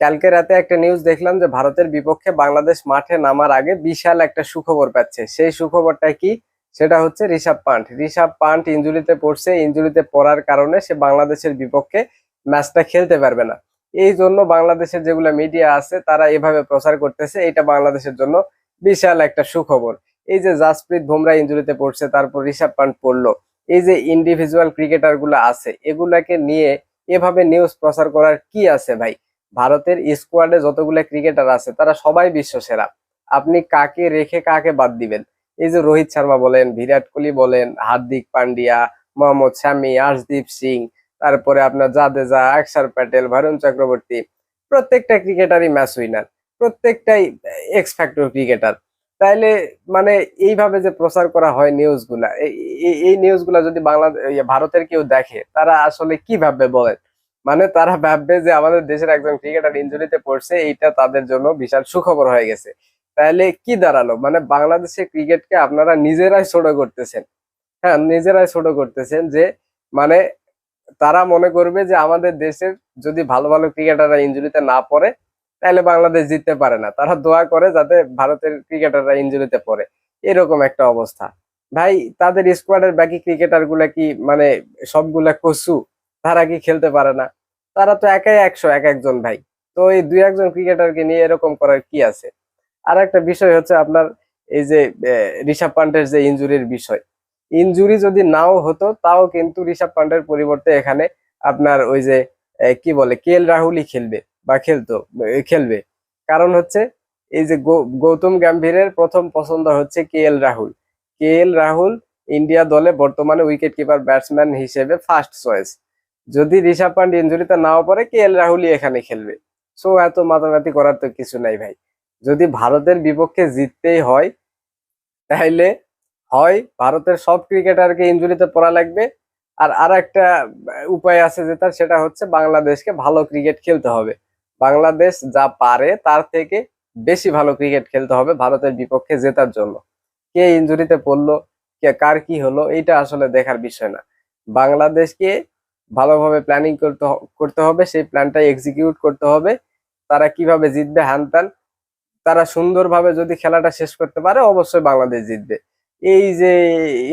কালকে রাতে একটা নিউজ দেখলাম যে ভারতের বিপক্ষে বাংলাদেশ মাঠে নামার আগে বিশাল একটা সুখবর পাচ্ছে। সেই সুখবরটা কি? সেটা হচ্ছে ঋষভ পান্ট। ঋষভ পান্ট ইঞ্জুরিতে পড়ছে। ইঞ্জুরিতে পড়ার কারণে সে বাংলাদেশের বিপক্ষে ম্যাচটা খেলতে পারবে না। এই জন্য বাংলাদেশের যেগুলো মিডিয়া আছে, তারা এভাবে প্রচার করতেছে। এটা বাংলাদেশের জন্য বিশাল একটা সুখবর। এই যে জাসপ্রীত বুমরা ইঞ্জুরিতে পড়ছে, তারপর ঋষভ পান্ট পড়ল। এই যে ইন্ডিভিজুয়াল ক্রিকেটারগুলো আছে, এগুলাকে নিয়ে এভাবে নিউজ প্রচার করার কি আছে ভাই? ভারতের স্কোয়াডে যতগুলো ক্রিকেটার আছে, তারা সবাই বিশ্ব সেরা আপনি কাকে রেখে কাকে বাদ দিবেন? এই যে রোহিত শর্মা বলেন, বিরাট কোহলি বলেন, হার্দিক পান্ডিয়া, মোহাম্মদ শামি, আর্শদীপ সিং, তারপরে আপনার জাদেজা অক্ষর প্যাটেল ভারুণ চক্রবর্তী প্রত্যেকটা ক্রিকেটারই ম্যাচ উইনার প্রত্যেকটাই এক্স ফ্যাক্টর ক্রিকেটার তাইলে মানে এইভাবে যে প্রচার করা হয় নিউজগুলা এই- নিউজগুলা যদি বাংলাদেশ ভারতের কেউ দেখে, তারা আসলে কি ভাববে বলেন? মানে তারা ভাববে যে আমাদের দেশের একজন ক্রিকেটার ইঞ্জুরিতে পড়ছে, এইটা তাদের জন্য বিশাল সুখবর হয়ে গেছে। তাহলে কি দাঁড়াল? মানে বাংলাদেশের ক্রিকেটকে আপনারা নিজেরাই ছোট করতেছেন। হ্যাঁ নিজেরাই ছোট করতেছেন যে মানে তারা মনে করবে যে আমাদের দেশের যদি ভালো ভালো ক্রিকেটাররা ইঞ্জুরিতে না পড়ে, তাহলে বাংলাদেশ জিততে পারে না। তারা দোয়া করে যাতে ভারতের ক্রিকেটাররা ইনজুরিতে পড়ে। এরকম একটা অবস্থা। ভাই, তাদের স্কোয়াডের বাকি ক্রিকেটারগুলা কি মানে সবগুলা কসু তারা কি খেলতে পারে না। তারা তো একাই একশো, এক একজন ভাই। তো এই দুই একজন ক্রিকেটারকে নিয়ে এরকম করার কি আছে? আর একটা বিষয় হচ্ছে আপনার এই যে ঋষভ পান্টের যে ইনজুরির বিষয়। ইনজুরি যদি নাও হতো, তাও কিন্তু ঋষভ পান্টের পরিবর্তে এখানে আপনার ওই যে কি বলে, কে এল রাহুলই খেলবে বা খেলতো খেলবে। কারণ হচ্ছে এই যে গৌতম গাম্ভীরের প্রথম পছন্দ হচ্ছে K L Rahul. K L Rahul India দলে বর্তমানে উইকেট কিপার ব্যাটসম্যান হিসেবে ফার্স্ট চয়েস যদি ঋষভ পান্ট ইঞ্জুরিতে নাও পড়ে কে এল রাহুলই এখানে খেলবে। সো এত মাতামাতি করার তো কিছু নাই ভাই। যদি ভারতের বিপক্ষে জিততেই হয় তাহলে হয় ভারতের সব ক্রিকেটারকে ইঞ্জুরিতে পড়া লাগবে। আর আর একটা উপায় আছে যেটা সেটা হচ্ছে বাংলাদেশকে ভালো ক্রিকেট খেলতে হবে। বাংলাদেশ যা পারে, তার থেকে বেশি ভালো ক্রিকেট খেলতে হবে ভারতের বিপক্ষে জেতার জন্য। কে ইনজুরিতে পড়ল, কে, কার কি হলো, এইটা আসলে দেখার বিষয় না। বাংলাদেশকে ভালোভাবে প্ল্যানিং করতে করতে হবে, সেই প্ল্যানটা এক্সিকিউট করতে হবে। তারা কীভাবে জিতবে হ্যান ত্যান, তারা সুন্দরভাবে যদি খেলাটা শেষ করতে পারে, অবশ্যই বাংলাদেশ জিতবে। এই যে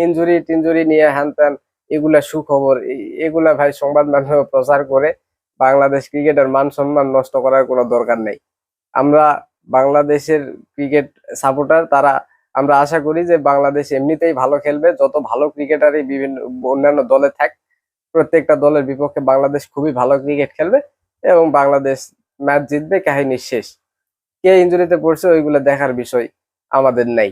ইনজুরি টিনজুরি নিয়ে হ্যান ত্যান, এগুলা সুখবর। এগুলা ভাই সংবাদ মাধ্যমে প্রচার করে বাংলাদেশ ক্রিকেটের মান সম্মান নষ্ট করার কোনো দরকার নেই। আমরা বাংলাদেশের ক্রিকেট সাপোর্টার, তারা, আমরা আশা করি যে বাংলাদেশ এমনিতেই ভালো খেলবে, যত ভালো ক্রিকেটারই বিভিন্ন, অন্যান্য দলে থাক প্রত্যেকটা দলের বিপক্ষে বাংলাদেশ খুবই ভালো ক্রিকেট খেলবে এবং বাংলাদেশ ম্যাচ জিতবে, কাহিনী শেষ। কে ইঞ্জুরিতে পড়ছে, ওইগুলো দেখার বিষয় আমাদের নাই।